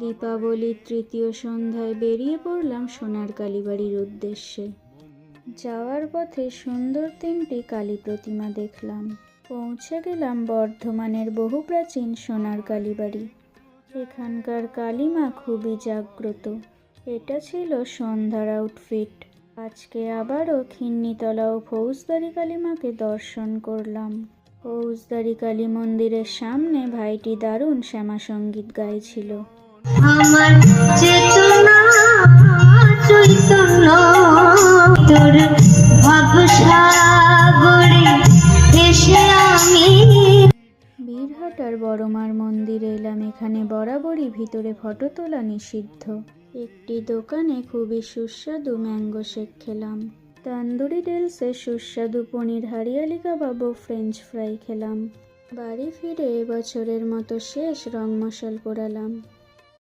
দীপাবলির তৃতীয় সন্ধ্যায় বেরিয়ে পড়লাম সোনার কালীবাড়ির উদ্দেশ্যে। যাওয়ার পথে সুন্দর তিনটি কালী প্রতিমা দেখলাম। পৌঁছে গেলাম বর্ধমানের বহু প্রাচীন সোনার কালীবাড়ি। এখানকার কালীমা খুবই জাগ্রত। এটা ছিল সন্ধ্যার আউটফিট আজকে আবারও খিন্নিতলা ও ফৌজদারি কালীমাকে দর্শন করলাম। ফৌজদারি কালী মন্দিরের সামনে ভাইটি দারুণ শ্যামা সংগীত গাইছিল। আমার চেতনা বীরহাটার বড়মার মন্দিরে এলাম, এখানে বরাবরই ভিতরে ফটো তোলা নিষিদ্ধ। একটি দোকানে খুবই সুস্বাদু ম্যাঙ্গো শেক খেলাম। তান্দুরি ডেলসে সুস্বাদু পনির হারিয়ালি কাবাব ফ্রেঞ্চ ফ্রাই খেলাম। বাড়ি ফিরে এবছরের মতো শেষ রং মশাল পোড়ালাম।